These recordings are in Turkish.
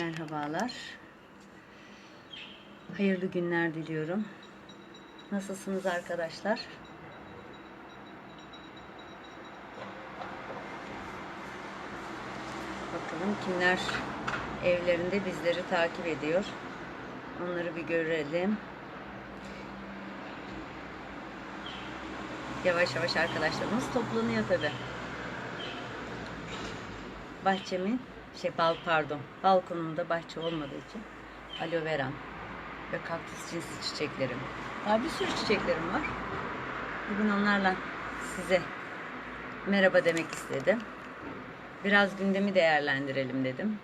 Merhabalar. Hayırlı günler diliyorum. Nasılsınız arkadaşlar? Bakalım kimler evlerinde bizleri takip ediyor. Onları bir görelim. Yavaş yavaş arkadaşlarımız toplanıyor tabi. Bahçemin, şey bal pardon, balkonumda bahçe olmadığı için aloe veram ve kaktüs cinsi çiçeklerim. Daha bir sürü çiçeklerim var. Bugün onlarla size merhaba demek istedim. Biraz gündemi değerlendirelim dedim.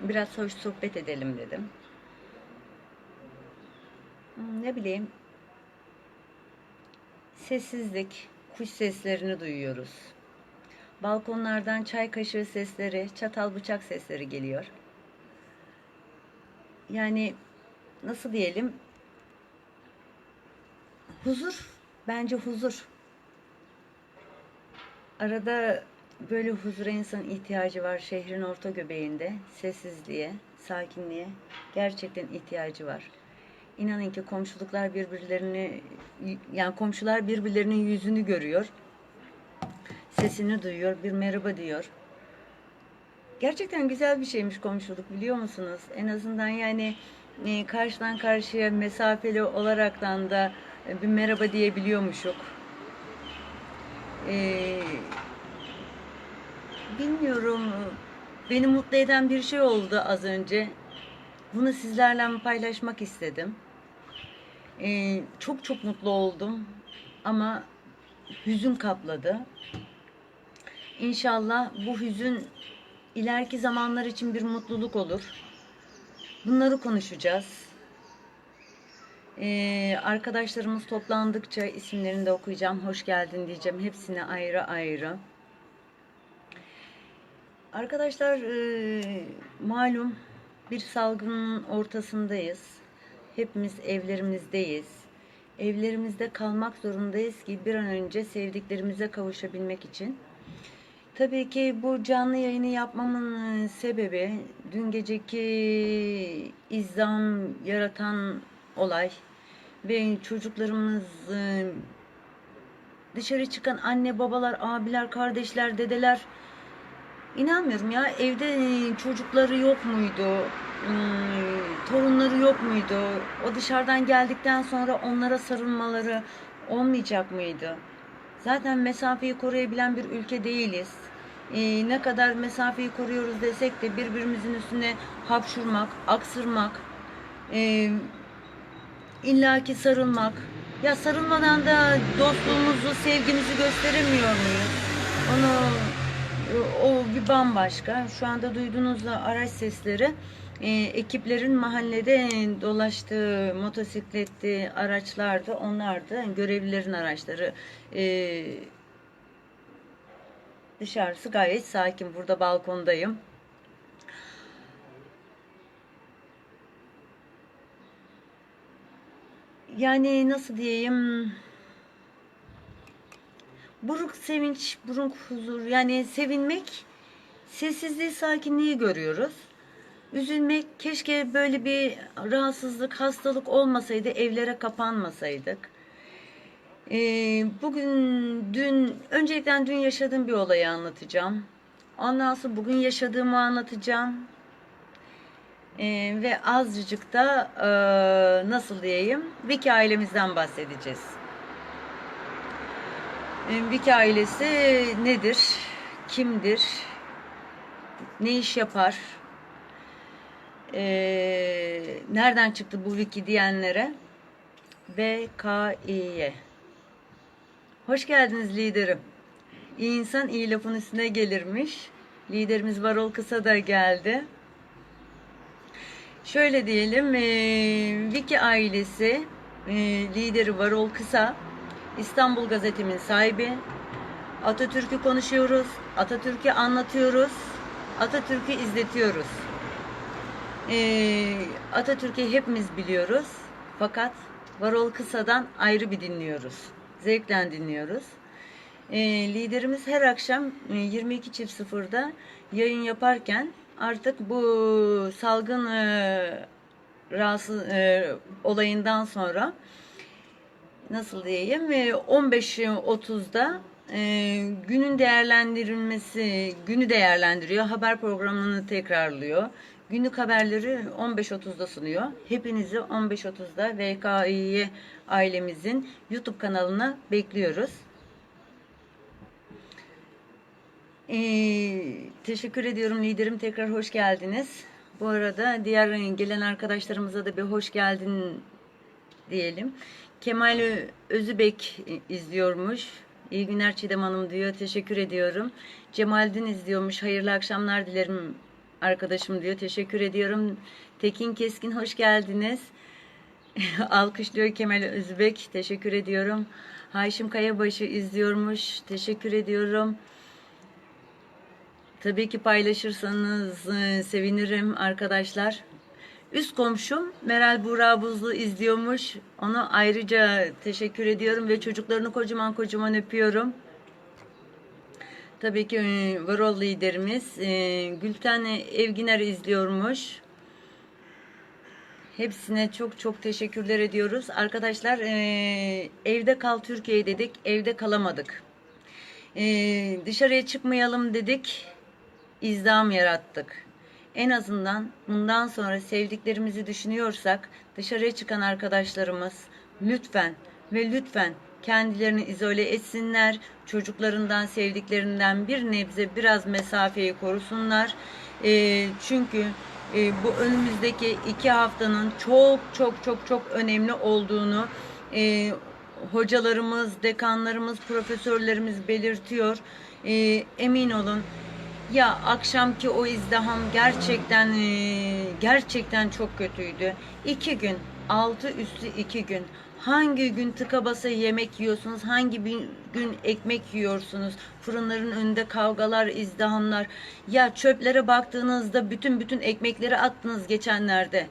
Biraz hoş sohbet edelim dedim. Hmm, Ne bileyim, sessizlik, kuş seslerini duyuyoruz. Balkonlardan çay kaşığı sesleri, çatal bıçak sesleri geliyor. Yani nasıl diyelim? Huzur, bence huzur. Arada böyle huzura insan ihtiyacı var şehrin orta göbeğinde. Sessizliğe, sakinliğe gerçekten ihtiyacı var. İnanın ki komşuluklar birbirlerini yani komşular birbirlerinin yüzünü görüyor. Sesini duyuyor, bir merhaba diyor. Gerçekten güzel bir şeymiş komşuluk biliyor musunuz? En azından yani e, karşıdan karşıya mesafeli olaraktan da e, bir merhaba diyebiliyormuşuk. Ee, bilmiyorum. Beni mutlu eden bir şey oldu az önce. Bunu sizlerle paylaşmak istedim. Ee, çok çok mutlu oldum. Ama hüzün kapladı. İnşallah bu hüzün ileriki zamanlar için bir mutluluk olur. Bunları konuşacağız. Ee, arkadaşlarımız toplandıkça isimlerini de okuyacağım. Hoş geldin diyeceğim. Hepsine ayrı ayrı. Arkadaşlar e, malum bir salgının ortasındayız. Hepimiz evlerimizdeyiz. Evlerimizde kalmak zorundayız ki bir an önce sevdiklerimize kavuşabilmek için. Tabii ki bu canlı yayını yapmamın e, sebebi dün geceki izdam yaratan olay ve çocuklarımız e, dışarı çıkan anne babalar, abiler, kardeşler, dedeler İnanmıyorum ya evde e, çocukları yok muydu? Torunları yok muydu? O dışarıdan geldikten sonra onlara sarılmaları olmayacak mıydı? Zaten mesafeyi koruyabilen bir ülke değiliz. Ee, ne kadar mesafeyi koruyoruz desek de birbirimizin üstüne hapşurmak, aksırmak, e, illaki sarılmak. Ya sarılmadan da dostluğumuzu, sevgimizi gösteremiyor muyuz? Onu o bir bambaşka. Şu anda duyduğunuz araç sesleri e, ekiplerin mahallede dolaştığı motosikletli araçlardı. Onlar da görevlilerin araçları. E, dışarısı gayet sakin. Burada balkondayım. Yani nasıl diyeyim? buruk sevinç, buruk huzur yani sevinmek, sessizliği, sakinliği görüyoruz. Üzülmek, keşke böyle bir rahatsızlık, hastalık olmasaydı, evlere kapanmasaydık. Ee, bugün, dün, öncelikle dün yaşadığım bir olayı anlatacağım. Ondan sonra bugün yaşadığımı anlatacağım. Ee, ve azıcık da e, nasıl diyeyim, Viki ailemizden bahsedeceğiz. Viki ailesi nedir? Kimdir? Ne iş yapar? Ee, nereden çıktı bu Viki diyenlere? BKİ'ye. Hoş geldiniz liderim. İyi insan iyi lafın üstüne gelirmiş. Liderimiz Varol Kısa da geldi. Şöyle diyelim, e, Viki ailesi e, lideri Varol Kısa İstanbul Gazetemin sahibi. Atatürk'ü konuşuyoruz, Atatürk'ü anlatıyoruz, Atatürk'ü izletiyoruz. Ee, Atatürk'ü hepimiz biliyoruz. Fakat Varol Kısa'dan ayrı bir dinliyoruz. Zevkle dinliyoruz. Ee, liderimiz her akşam e, 22.00'da yayın yaparken artık bu salgın e, rahatsız e, olayından sonra nasıl diyeyim e, 15.30'da e, günün değerlendirilmesi günü değerlendiriyor. Haber programını tekrarlıyor. Günlük haberleri 15.30'da sunuyor. Hepinizi 15.30'da VKİ ailemizin YouTube kanalına bekliyoruz. Ee, teşekkür ediyorum liderim. Tekrar hoş geldiniz. Bu arada diğer gelen arkadaşlarımıza da bir hoş geldin diyelim. Kemal Özübek izliyormuş. İyi günler Çiğdem Hanım diyor. Teşekkür ediyorum. Cemaldin izliyormuş. Hayırlı akşamlar dilerim arkadaşım diyor. Teşekkür ediyorum. Tekin Keskin hoş geldiniz. Alkışlıyor Kemal Özbek. Teşekkür ediyorum. Haşim Kayabaşı izliyormuş. Teşekkür ediyorum. Tabii ki paylaşırsanız e, sevinirim arkadaşlar. Üst komşum Meral Buğra Buzlu izliyormuş. Ona ayrıca teşekkür ediyorum ve çocuklarını kocaman kocaman öpüyorum. Tabii ki Varol liderimiz e, Gülten Evginer izliyormuş. Hepsine çok çok teşekkürler ediyoruz. Arkadaşlar e, evde kal Türkiye dedik, evde kalamadık. E, dışarıya çıkmayalım dedik, izdam yarattık. En azından bundan sonra sevdiklerimizi düşünüyorsak dışarıya çıkan arkadaşlarımız lütfen ve lütfen kendilerini izole etsinler. Çocuklarından, sevdiklerinden bir nebze biraz mesafeyi korusunlar. E, çünkü e, bu önümüzdeki iki haftanın çok çok çok çok önemli olduğunu e, hocalarımız, dekanlarımız, profesörlerimiz belirtiyor. E, emin olun ya akşamki o izdiham gerçekten e, gerçekten çok kötüydü. İki gün, altı üstü iki gün. Hangi gün tıka basa yemek yiyorsunuz, hangi gün ekmek yiyorsunuz, fırınların önünde kavgalar, izdihamlar. Ya çöplere baktığınızda bütün bütün ekmekleri attınız geçenlerde.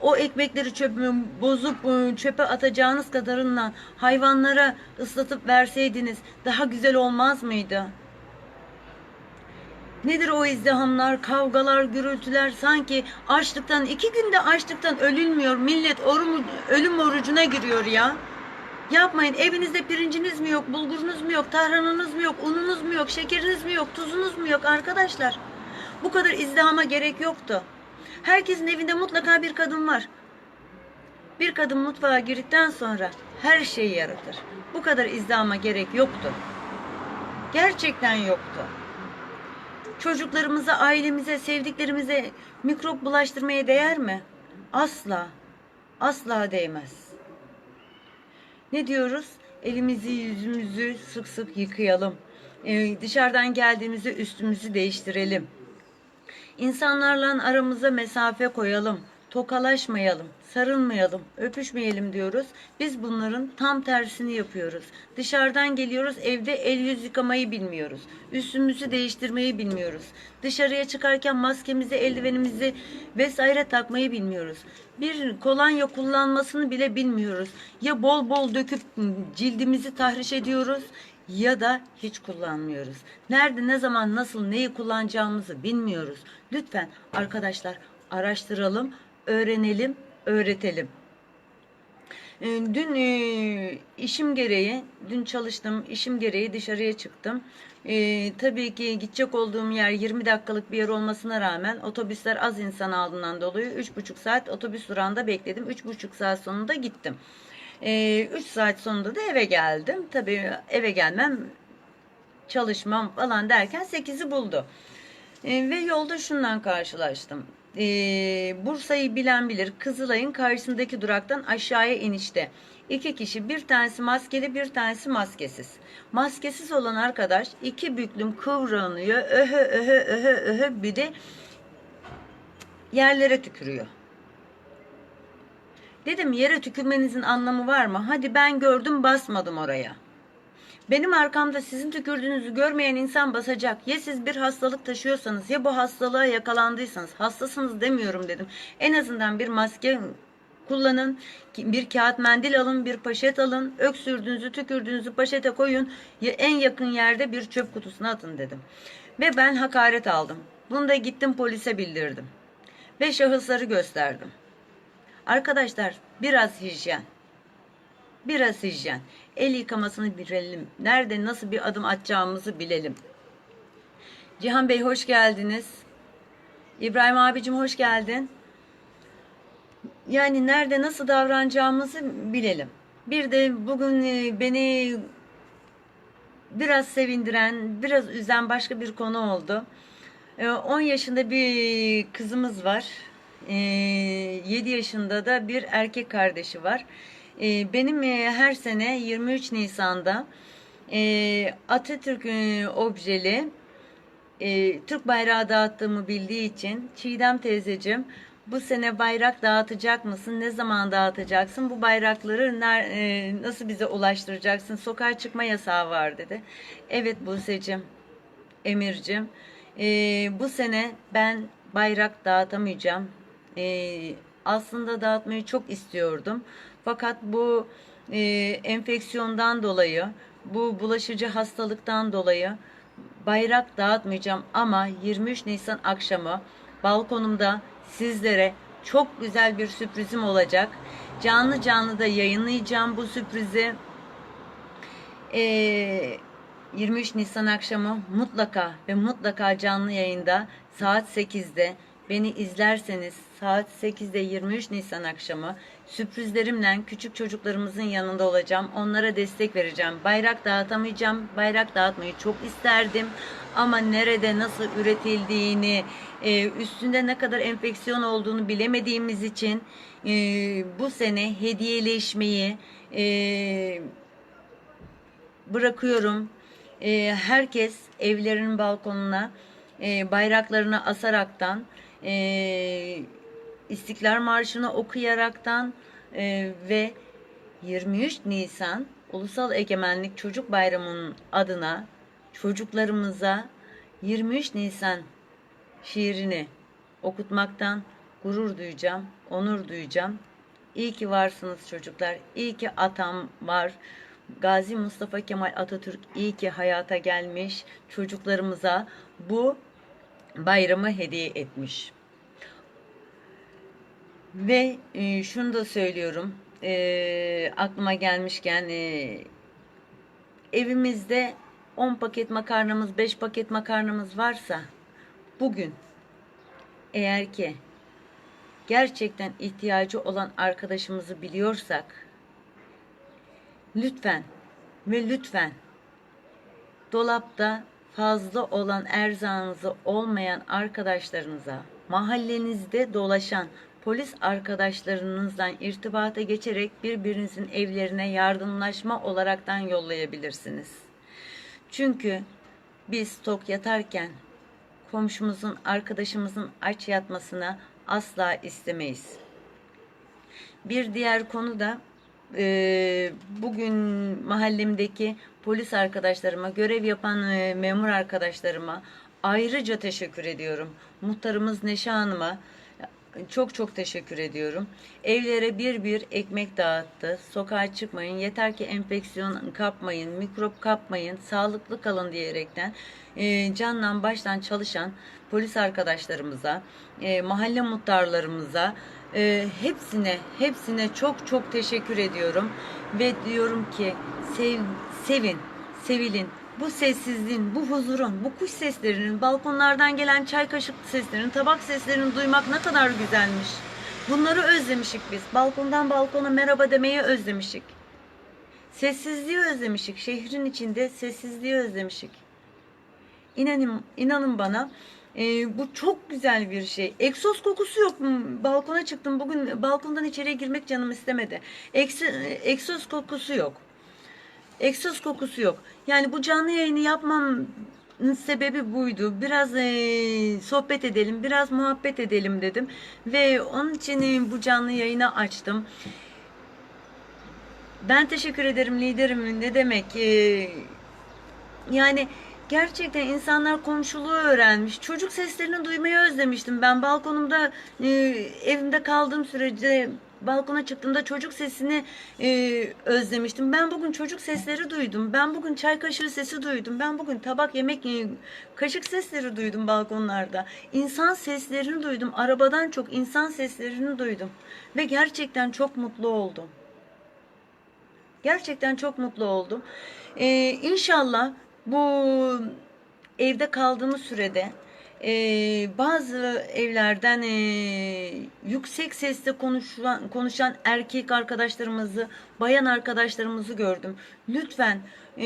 O ekmekleri çöpe bozup e, çöpe atacağınız kadarından hayvanlara ıslatıp verseydiniz daha güzel olmaz mıydı? Nedir o izdihamlar, kavgalar, gürültüler sanki açlıktan iki günde açlıktan ölünmüyor. Millet orum, ölüm orucuna giriyor ya. Yapmayın. Evinizde pirinciniz mi yok, bulgurunuz mu yok, tarhananız mı yok, ununuz mu yok, şekeriniz mi yok, tuzunuz mu yok arkadaşlar? Bu kadar izdihama gerek yoktu. Herkesin evinde mutlaka bir kadın var. Bir kadın mutfağa girdikten sonra her şeyi yaratır. Bu kadar izdihama gerek yoktu. Gerçekten yoktu çocuklarımıza, ailemize, sevdiklerimize mikrop bulaştırmaya değer mi? Asla. Asla değmez. Ne diyoruz? Elimizi, yüzümüzü sık sık yıkayalım. Ee, dışarıdan geldiğimizde üstümüzü değiştirelim. İnsanlarla aramıza mesafe koyalım. Tokalaşmayalım, sarılmayalım, öpüşmeyelim diyoruz. Biz bunların tam tersini yapıyoruz. Dışarıdan geliyoruz, evde el yüz yıkamayı bilmiyoruz. Üstümüzü değiştirmeyi bilmiyoruz. Dışarıya çıkarken maskemizi, eldivenimizi vesaire takmayı bilmiyoruz. Bir kolonya kullanmasını bile bilmiyoruz. Ya bol bol döküp cildimizi tahriş ediyoruz ya da hiç kullanmıyoruz. Nerede, ne zaman, nasıl, neyi kullanacağımızı bilmiyoruz. Lütfen arkadaşlar araştıralım, öğrenelim, öğretelim. Ee, Dün e, işim gereği, dün çalıştım, işim gereği dışarıya çıktım. Ee, tabii ki gidecek olduğum yer 20 dakikalık bir yer olmasına rağmen otobüsler az insan aldığından dolayı 3,5 saat otobüs durağında bekledim. 3,5 saat sonunda gittim. Ee, 3 saat sonunda da eve geldim. Tabii eve gelmem, çalışmam falan derken 8'i buldu. Ee, ve yolda şundan karşılaştım e, Bursa'yı bilen bilir. Kızılay'ın karşısındaki duraktan aşağıya inişte. İki kişi bir tanesi maskeli bir tanesi maskesiz. Maskesiz olan arkadaş iki büklüm kıvranıyor. Öhö öhö öhö öhö bir de yerlere tükürüyor. Dedim yere tükürmenizin anlamı var mı? Hadi ben gördüm basmadım oraya. Benim arkamda sizin tükürdüğünüzü görmeyen insan basacak. Ya siz bir hastalık taşıyorsanız ya bu hastalığa yakalandıysanız hastasınız demiyorum dedim. En azından bir maske kullanın. Bir kağıt mendil alın, bir paşet alın. Öksürdüğünüzü, tükürdüğünüzü paşete koyun. En yakın yerde bir çöp kutusuna atın dedim. Ve ben hakaret aldım. Bunu da gittim polise bildirdim. Ve şahısları gösterdim. Arkadaşlar biraz hijyen. Biraz hijyen. El yıkamasını bilelim. Nerede nasıl bir adım atacağımızı bilelim. Cihan Bey hoş geldiniz. İbrahim abicim hoş geldin. Yani nerede nasıl davranacağımızı bilelim. Bir de bugün e, beni biraz sevindiren, biraz üzen başka bir konu oldu. E, 10 yaşında bir kızımız var. E, 7 yaşında da bir erkek kardeşi var. E, Benim e, her sene 23 Nisan'da e, Atatürk e, objeli Türk bayrağı dağıttığımı bildiği için Çiğdem teyzeciğim bu sene bayrak dağıtacak mısın? Ne zaman dağıtacaksın? Bu bayrakları e, nasıl bize ulaştıracaksın? Sokağa çıkma yasağı var dedi. Evet Buse'cim, Emir'cim bu sene ben bayrak dağıtamayacağım. Aslında dağıtmayı çok istiyordum. Fakat bu e, enfeksiyondan dolayı, bu bulaşıcı hastalıktan dolayı bayrak dağıtmayacağım ama 23 Nisan akşamı balkonumda sizlere çok güzel bir sürprizim olacak. Canlı canlı da yayınlayacağım bu sürprizi. Ee, 23 Nisan akşamı mutlaka ve mutlaka canlı yayında saat 8'de beni izlerseniz saat 8'de 23 Nisan akşamı sürprizlerimle küçük çocuklarımızın yanında olacağım. Onlara destek vereceğim. Bayrak dağıtamayacağım. Bayrak dağıtmayı çok isterdim. Ama nerede nasıl üretildiğini, e, üstünde ne kadar enfeksiyon olduğunu bilemediğimiz için e, bu sene hediyeleşmeyi e, bırakıyorum. Herkes evlerinin balkonuna bayraklarını asaraktan, e, İstiklal Marşı'nı okuyaraktan e, ve 23 Nisan Ulusal Egemenlik Çocuk Bayramı'nın adına çocuklarımıza 23 Nisan şiirini okutmaktan gurur duyacağım, onur duyacağım. İyi ki varsınız çocuklar. İyi ki atam var. Gazi Mustafa Kemal Atatürk iyi ki hayata gelmiş. Çocuklarımıza bu bayramı hediye etmiş. Ve e, şunu da söylüyorum. E, aklıma gelmişken e, evimizde 10 paket makarnamız, 5 paket makarnamız varsa bugün eğer ki gerçekten ihtiyacı olan arkadaşımızı biliyorsak lütfen ve lütfen dolapta fazla olan erzağınızı olmayan arkadaşlarınıza, mahallenizde dolaşan polis arkadaşlarınızdan irtibata geçerek birbirinizin evlerine yardımlaşma olaraktan yollayabilirsiniz. Çünkü biz tok yatarken komşumuzun, arkadaşımızın aç yatmasına asla istemeyiz. Bir diğer konu da e, bugün mahallemdeki polis arkadaşlarıma, görev yapan e, memur arkadaşlarıma ayrıca teşekkür ediyorum. Muhtarımız Neşe Hanım'a çok çok teşekkür ediyorum. Evlere bir bir ekmek dağıttı. Sokağa çıkmayın. Yeter ki enfeksiyon kapmayın, mikrop kapmayın, sağlıklı kalın diyerekten e, canla baştan çalışan polis arkadaşlarımıza, e, mahalle muhtarlarımıza, e, hepsine hepsine çok çok teşekkür ediyorum ve diyorum ki sev, sevin, sevilin. Bu sessizliğin, bu huzurun, bu kuş seslerinin, balkonlardan gelen çay kaşık seslerinin, tabak seslerini duymak ne kadar güzelmiş. Bunları özlemişik biz. Balkondan balkona merhaba demeyi özlemişik. Sessizliği özlemişik. Şehrin içinde sessizliği özlemişik. İnanın, inanın bana e, bu çok güzel bir şey. Egzoz kokusu yok. Hmm, Balkona çıktım. Bugün balkondan içeriye girmek canım istemedi. Eksi, egzoz kokusu yok. Egzoz kokusu yok. Yani bu canlı yayını yapmamın sebebi buydu. Biraz e, sohbet edelim, biraz muhabbet edelim dedim. Ve onun için e, bu canlı yayını açtım. Ben teşekkür ederim liderim. Ne demek? E, yani gerçekten insanlar komşuluğu öğrenmiş. Çocuk seslerini duymayı özlemiştim. Ben balkonumda e, evimde kaldığım sürece balkona çıktığımda çocuk sesini e, özlemiştim. Ben bugün çocuk sesleri duydum. Ben bugün çay kaşığı sesi duydum. Ben bugün tabak yemek e, kaşık sesleri duydum balkonlarda. İnsan seslerini duydum. Arabadan çok insan seslerini duydum. Ve gerçekten çok mutlu oldum. Gerçekten çok mutlu oldum. Ee, inşallah bu evde kaldığımız sürede e, bazı evlerden e, yüksek sesle konuşan, konuşan erkek arkadaşlarımızı, bayan arkadaşlarımızı gördüm. Lütfen e,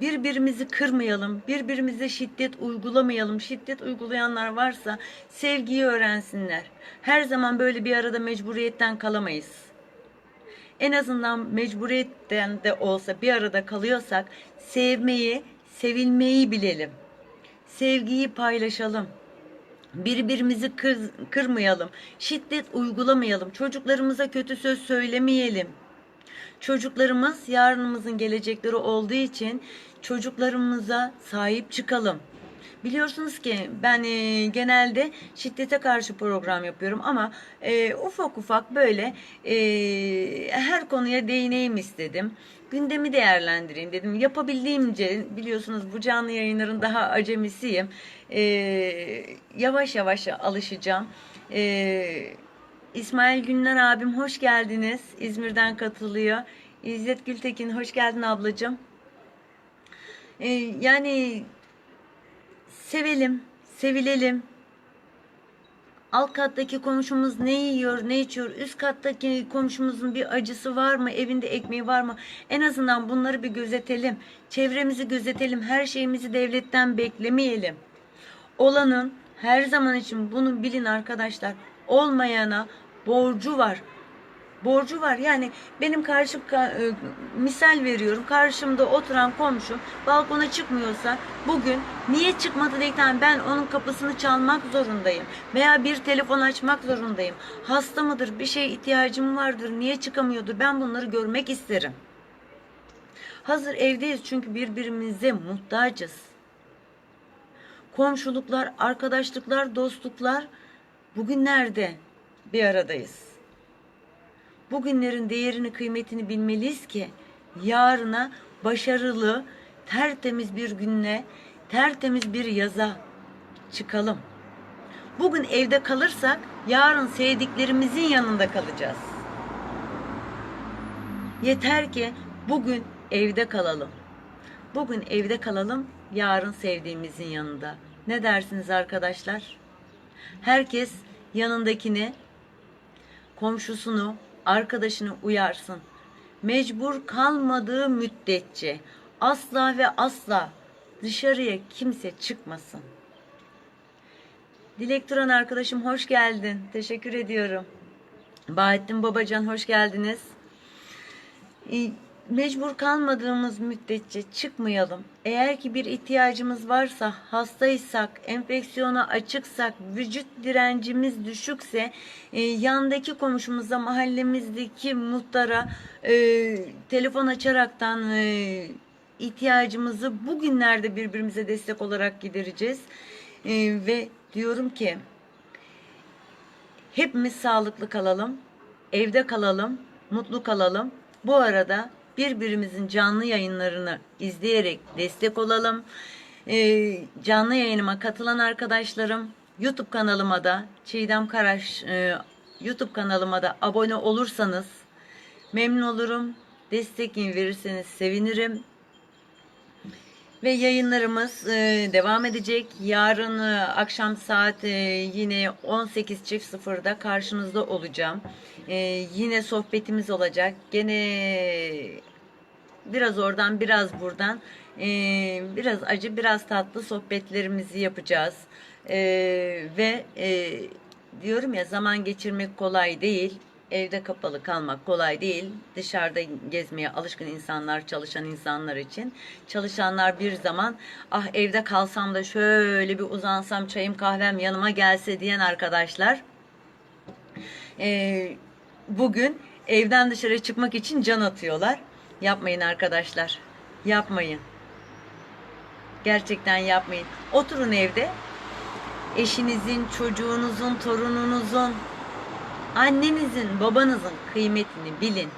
birbirimizi kırmayalım, birbirimize şiddet uygulamayalım. Şiddet uygulayanlar varsa sevgiyi öğrensinler. Her zaman böyle bir arada mecburiyetten kalamayız en azından mecburiyetten de olsa bir arada kalıyorsak sevmeyi, sevilmeyi bilelim. Sevgiyi paylaşalım. Birbirimizi kır, kırmayalım. Şiddet uygulamayalım. Çocuklarımıza kötü söz söylemeyelim. Çocuklarımız yarınımızın gelecekleri olduğu için çocuklarımıza sahip çıkalım. Biliyorsunuz ki ben e, genelde şiddete karşı program yapıyorum ama e, ufak ufak böyle e, her konuya değineyim istedim. Gündemi değerlendireyim dedim. Yapabildiğimce biliyorsunuz bu canlı yayınların daha acemisiyim. E, yavaş yavaş alışacağım. E, İsmail Günler abim hoş geldiniz. İzmir'den katılıyor. İzzet Gültekin hoş geldin ablacığım. E, yani sevelim, sevilelim. Alt kattaki komşumuz ne yiyor, ne içiyor? Üst kattaki komşumuzun bir acısı var mı? Evinde ekmeği var mı? En azından bunları bir gözetelim. Çevremizi gözetelim. Her şeyimizi devletten beklemeyelim. Olanın her zaman için bunu bilin arkadaşlar. Olmayana borcu var borcu var. Yani benim karşı e, misal veriyorum. Karşımda oturan komşu balkona çıkmıyorsa bugün niye çıkmadı diye ben onun kapısını çalmak zorundayım. Veya bir telefon açmak zorundayım. Hasta mıdır? Bir şey ihtiyacım vardır. Niye çıkamıyordur? Ben bunları görmek isterim. Hazır evdeyiz çünkü birbirimize muhtacız. Komşuluklar, arkadaşlıklar, dostluklar bugün nerede bir aradayız? Bugünlerin değerini, kıymetini bilmeliyiz ki yarına başarılı, tertemiz bir günle, tertemiz bir yaza çıkalım. Bugün evde kalırsak yarın sevdiklerimizin yanında kalacağız. Yeter ki bugün evde kalalım. Bugün evde kalalım, yarın sevdiğimizin yanında. Ne dersiniz arkadaşlar? Herkes yanındakini, komşusunu, arkadaşını uyarsın. Mecbur kalmadığı müddetçe asla ve asla dışarıya kimse çıkmasın. Dilek Turan arkadaşım hoş geldin. Teşekkür ediyorum. Bahattin Babacan hoş geldiniz mecbur kalmadığımız müddetçe çıkmayalım. Eğer ki bir ihtiyacımız varsa, hastaysak, enfeksiyona açıksak, vücut direncimiz düşükse, e, yandaki komşumuza, mahallemizdeki muhtara e, telefon açaraktan e, ihtiyacımızı bugünlerde birbirimize destek olarak gidereceğiz. E, ve diyorum ki hepimiz sağlıklı kalalım, evde kalalım, mutlu kalalım. Bu arada birbirimizin canlı yayınlarını izleyerek destek olalım. Ee, canlı yayınıma katılan arkadaşlarım YouTube kanalıma da Çiğdem Karaş e, YouTube kanalıma da abone olursanız memnun olurum. Destek verirseniz sevinirim. Ve yayınlarımız e, devam edecek. Yarın e, akşam saat yine 18.00'da karşınızda olacağım. Yine sohbetimiz olacak. Gene biraz oradan biraz buradan biraz acı biraz tatlı sohbetlerimizi yapacağız. Ve diyorum ya zaman geçirmek kolay değil evde kapalı kalmak kolay değil. Dışarıda gezmeye alışkın insanlar, çalışan insanlar için. Çalışanlar bir zaman ah evde kalsam da şöyle bir uzansam çayım kahvem yanıma gelse diyen arkadaşlar bugün evden dışarı çıkmak için can atıyorlar. Yapmayın arkadaşlar. Yapmayın. Gerçekten yapmayın. Oturun evde. Eşinizin, çocuğunuzun, torununuzun Annenizin, babanızın kıymetini bilin.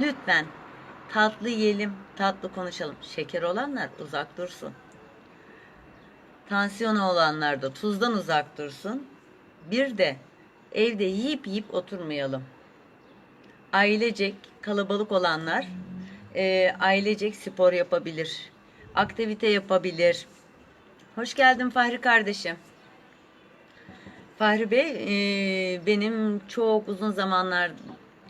Lütfen tatlı yiyelim, tatlı konuşalım. Şeker olanlar uzak dursun. Tansiyonu olanlar da tuzdan uzak dursun. Bir de evde yiyip yiyip oturmayalım. Ailecek kalabalık olanlar e, ailecek spor yapabilir. Aktivite yapabilir. Hoş geldin Fahri kardeşim. Fahri Bey e, benim çok uzun zamanlar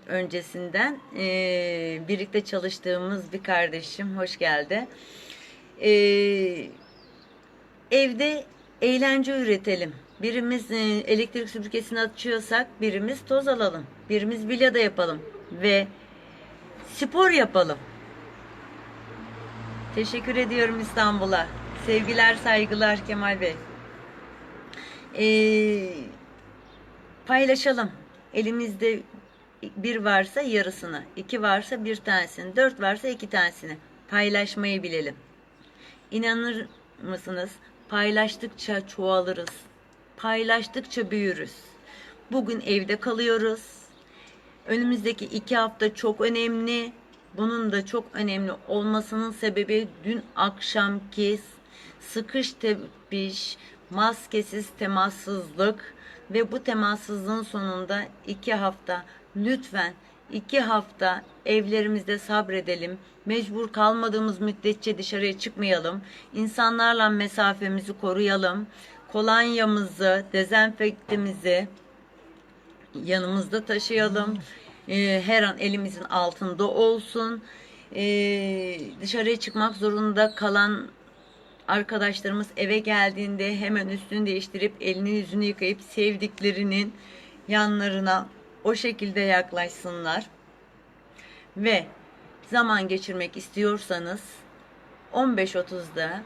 öncesinden e, birlikte çalıştığımız bir kardeşim. Hoş geldi. E, evde eğlence üretelim. Birimiz e, elektrik süpürgesini açıyorsak birimiz toz alalım. Birimiz bilyada yapalım ve spor yapalım. Teşekkür ediyorum İstanbul'a. Sevgiler, saygılar Kemal Bey. Ee, paylaşalım. Elimizde bir varsa yarısını, iki varsa bir tanesini, dört varsa iki tanesini paylaşmayı bilelim. İnanır mısınız? Paylaştıkça çoğalırız. Paylaştıkça büyürüz. Bugün evde kalıyoruz. Önümüzdeki iki hafta çok önemli. Bunun da çok önemli olmasının sebebi dün akşamki sıkış tepiş, maskesiz temassızlık ve bu temassızlığın sonunda iki hafta lütfen iki hafta evlerimizde sabredelim. Mecbur kalmadığımız müddetçe dışarıya çıkmayalım. İnsanlarla mesafemizi koruyalım. Kolonyamızı, dezenfektimizi, yanımızda taşıyalım. Ee, her an elimizin altında olsun. Ee, dışarıya çıkmak zorunda kalan arkadaşlarımız eve geldiğinde hemen üstünü değiştirip elini yüzünü yıkayıp sevdiklerinin yanlarına o şekilde yaklaşsınlar. Ve zaman geçirmek istiyorsanız 15.30'da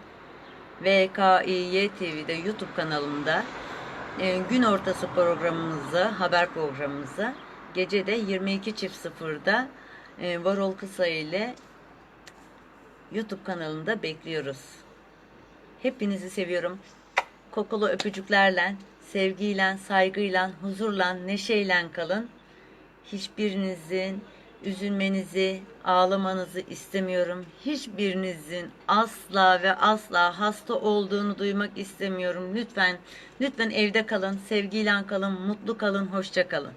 VKİY TV'de YouTube kanalımda e, gün ortası programımızı, haber programımızı gecede 22.00'da e, Varol Kısa ile YouTube kanalında bekliyoruz. Hepinizi seviyorum. Kokulu öpücüklerle, sevgiyle, saygıyla, huzurla, neşeyle kalın. Hiçbirinizin üzülmenizi, ağlamanızı istemiyorum. Hiçbirinizin asla ve asla hasta olduğunu duymak istemiyorum. Lütfen, lütfen evde kalın, sevgiyle kalın, mutlu kalın, hoşça kalın.